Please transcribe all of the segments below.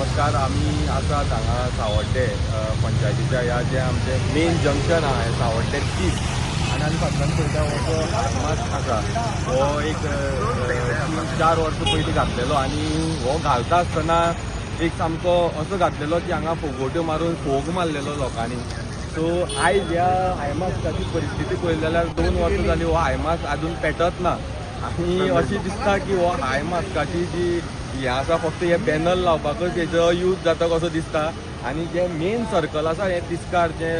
आसात हांगा सावड्डे पंचायतीच्या ह्या जे आमचे मेन जंक्शन आहा हें सावड्डे तीस आनी आमी फाटल्यान पळयता हो जो मास्क आसा हो एक तीन चार वर्सां पयलीं घातलेलो आनी हो घालता आसतना एक सामको असो घातलेलो की हांगा फोगोट्यो मारून फोग मारलेलो लोकांनी. सो आयज ह्या हायमास्काची परिस्थिती पळयली जाल्यार दोन वर्सां जाली हो आयमास आजून पेटत ना. आनी अशी दिसता की हो हायमास्काची जी हें आसा फक्त हे पॅनल लावपाकच हेजो यूज जाता कसो दिसता. आनी जे मेन सर्कल आसा हे तिस्कार जे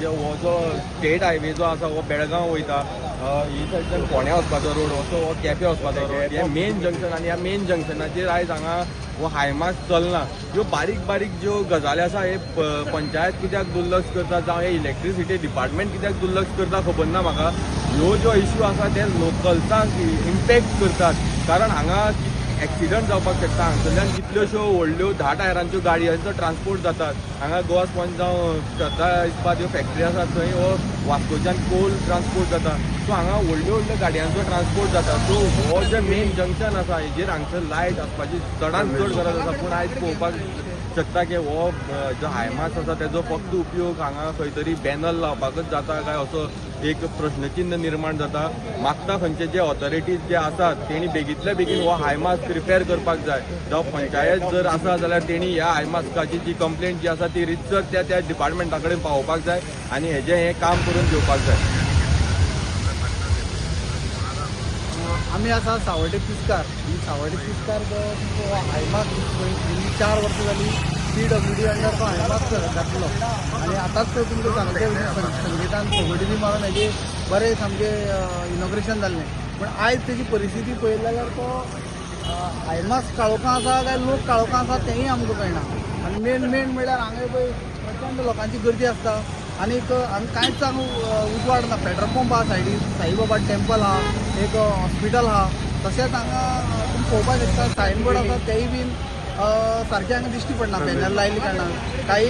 जे हो जो स्टेट हायवे जो आसा हो बेळगांव वयता ही सायडच्यान फोण्या वचपाचो रोड असो हो केपें वचपाचो रोड हे मेन जंक्शन आनी ह्या मेन जंक्शनाचेर आयज हांगा हो हायमास चलना. ह्यो बारीक बारीक ज्यो गजाली आसा हे पंचायत कित्याक दुर्लक्ष करता जावं हे इलेक्ट्रिसिटी डिपार्टमेंट कित्याक दुर्लक्ष करता खबर ना म्हाका. ह्यो ज्यो इश्यू आसा ते लोकल्सांक इम्पॅक्ट करतात. कारण हांगा एक्सिडंट जावपाक शकता. हांगसरल्यान कितल्योश्यो व्हडल्यो धा टायरांच्यो गाडयांचो ट्रान्सपोर्ट जातात. हांगा गोवा स्पॉन्ज जावं श्रद्धा इस्पात ह्यो फॅक्टरी आसात थंय हो वास्कोच्यान कोल ट्रान्सपोर्ट जाता. सो हांगा व्हडल्यो व्हडल्यो गाडयांचो ट्रान्सपोर्ट जाता. सो हो जे मेन जंक्शन आसा हेजेर हांगसर लायट आसपाची चडांत चड गरज आसा. पूण आयज पळोवपाक शकता की हो जो हायमास आसा तेजो फक्त उपयोग हांगा खंय तरी बॅनर लावपाकच जाता काय असो एक प्रश्नचिन्ह निर्माण जाता. मागता खंयचे जे ऑथॉरिटीज जे आसात तेणी बेगींतल्या बेगीन हो हायमास्क रिपेर करपाक जाय. जावं पंचायत जर आसा जाल्यार तेणी ह्या हायमास्काची जी कंप्लेंट जी आसा ती रितसर त्या त्या डिपार्टमेंटा कडेन पावोवपाक जाय आनी हेजें हें काम करून घेवपाक जाय. आम्ही असा सावड्डे पिस्कार ही सावड्डे पिस्कार जो चार वर्सां जाली पी डब्ल्यू डी अंडर तो हायमाक घातलो. आणि आताच तर तुमकां सांगते संगीतान फोगोटी बी मारून हेजे बरें सामकें इनॉग्रेशन जाल्लें पण आयज तेजी परिस्थिती पळयली जाल्यार तो हायमास काळोखां आसा काय लोक काळोखां आसा तेंय आमकां कळना आनी मेन मेन म्हणल्यार हांगा पळय प्रचंड लोकांची गर्दी आसता आनीक हांगा कांयच हांगा उजवाड ना पेट्रोल पंप आहा सायडीन साईबाबा टेम्पल आहा एक हॉस्पिटल आहा तशेंच हांगा तुमी पळोवपाक शकता सायनबोर्ड आसा तेय बीन सारखे हांगा दिश्टी पडना बॅनर लायल्ले कारणान काही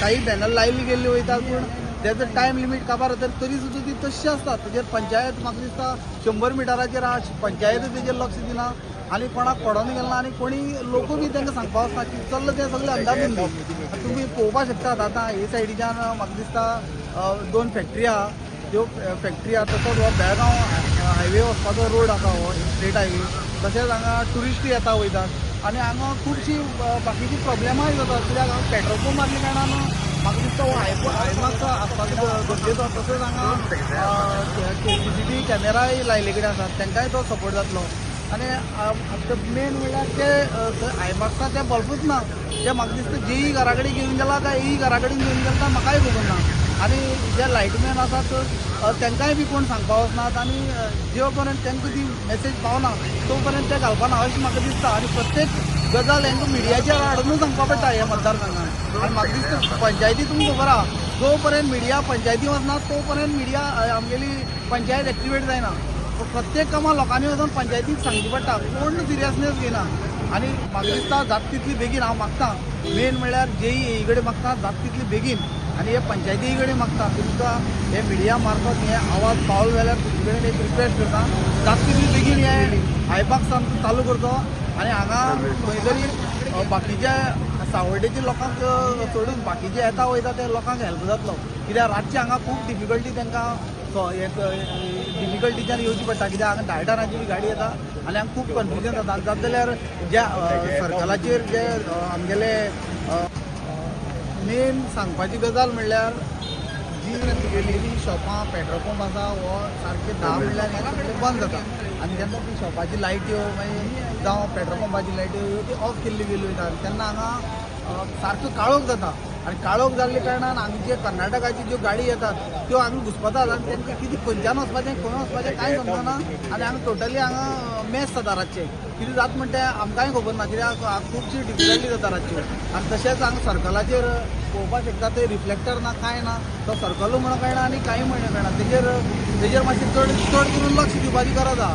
काही बॅनर लायल्ली गेल्ली वयता पूण तेजो टायम लिमीट काबार तर तरी सुद्दां ती तशी आसता तेजेर पंचायत म्हाका दिसता शंबर मिटराचेर आहा पंचायत तेजेर लक्ष दिना आनी कोणाक पडोन गेलना आनी कोणी लोक बी तांकां सांगपा वचना की चल्ला तें सगळें अंदाजून तुमी पळोवपाक शकतात. आतां हे सायडीच्यान म्हाका दिसता दोन फॅक्टरी आहा त्यो फॅक्टरी आहा तसोच हो बेळगांव हायवे वचपाचो रोड आसा हो स्टेट हायवे तशेंच हांगा ट्युरिस्टूय येता वयतात आनी हांगा खुबशीं बाकीचीं बाकीची जातात कित्याक हांगा पेट्रोल पंप मारले कारणान म्हाका दिसता हो हायपो हायमाक आसपाक गरजेचो तसोच हांगा सी सी टी कॅमेराय लायले कडेन आसात तांकांय तो सपोर्ट जातलो. आनी मेन म्हणल्यार ते आयमाक्सा ते बल्बूच ना ते म्हाका दिसता जेई घरा कडेन घेवन गेला काय ही घरा कडेन घेवन गेला म्हाकाय खबर ना आनी जे लायटमॅन आसात अ, तांकांय बी कोण सांगपा वचनात आनी जे पर्यंत तांकां ती मॅसेज पावना तो पर्यंत ते घालपाना अशें म्हाका दिसता आनी प्रत्येक गजाल हांकां मिडियाचेर हाडूनच सांगपा पडटा ह्या मतदारसंघात आनी म्हाका दिसता पंचायती तुमकां खबर आहा जो पर्यंत मिडिया पंचायती वचना तो पर्यंत मिडिया आमगेली पंचायत एक्टिवेट जायना प्रत्येक कामां लोकांनी वचून पंचायतीक सांगची पडटा कोण सिरियसनेस घेना आनी म्हाका दिसता जाता तितली बेगीन हांव मागतां. मेन म्हणल्यार जेई हे कडेन मागता जाता तितली बेगीन. आनी हे पंचायती कडेन मागता तुमकां हे मिडिया मार्फत हे आवाज पावलो जाल्यार तुमचे कडेन एक रिक्वेस्ट करता. जाता बेगीन हे आयपाक आमकां चालू करचो आनी हांगा खंय तरी बाकीच्या सावड्डेच्या लोकांक सोडून बाकीचे येता वयता ते लोकांक हेल्प जातलो कित्याक रातचे हांगा खूब डिफिकल्टी तांकां डिफिकल्टीच्यान येवची पडटा. कित्याक हांगा धायटारांची बी गाडी येता आनी हांगा खूब कन्फ्युजन जाता. जाता जाल्यार ज्या सर्कलाचेर जे आमगेले मेन सांगपाची गजाल म्हणल्यार जी तुगेली शॉपां पेट्रोल पंप आसा हो सारके धा म्हणल्यार बंद जाता आनी जेन्ना ती शॉपाची लायट्यो हो मागीर जावं पेट्रोल पंपाची लायट्यो हो, ह्यो ती ऑफ केल्ली गेल्यो वयता तेन्ना हांगा सारखं काळोख जाता. आनी काळोख जाल्ले कारणान हांगा जे कर्नाटकाची ज्यो गाडी येतात त्यो आमी घुसपतात आनी तेंकां कितें खंयच्यान वचपाचें खंय वचपाचें कांय समजना आनी हांगा टोटली हांगा मॅच जाता रातचे. कितें जाता म्हणटा तें आमकांय खबर ना कित्याक खुबशी डिफिकल्टी जाता रातच्यो. आनी तशेंच हांगा सर्कलाचेर पळोवपाक शकता ते रिफ्लेक्टर ना कांय ना तो सर्कलू म्हणून कळना आनी कांय म्हणून कळना. तेजेर तेजेर मातशें चड चड करून लक्ष दिवपाची गरज आहा